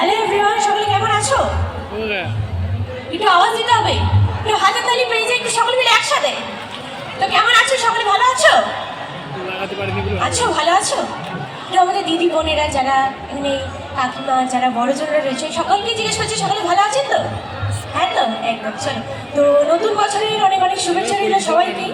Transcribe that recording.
Hello ভিভাব সকলে কেমন আছো? একটু আওয়াজ দিতে হবে। একটু হাজার তালি পেয়ে যায় একটু সকলে মিলে একসাথে। তো কেমন আছো? সকলে ভালো আছো? আছো? ভালো আছো? তো আমাদের দিদি বোনেরা যারা এখানে কাকিমা যারা বড়জনরা রয়েছে সকলকে জিজ্ঞেস করছি সকলে ভালো আছেন তো? হ্যাঁ তো? একদম চলো। তো নতুন বছরের অনেক অনেক শুভেচ্ছা রইল সবাইকে।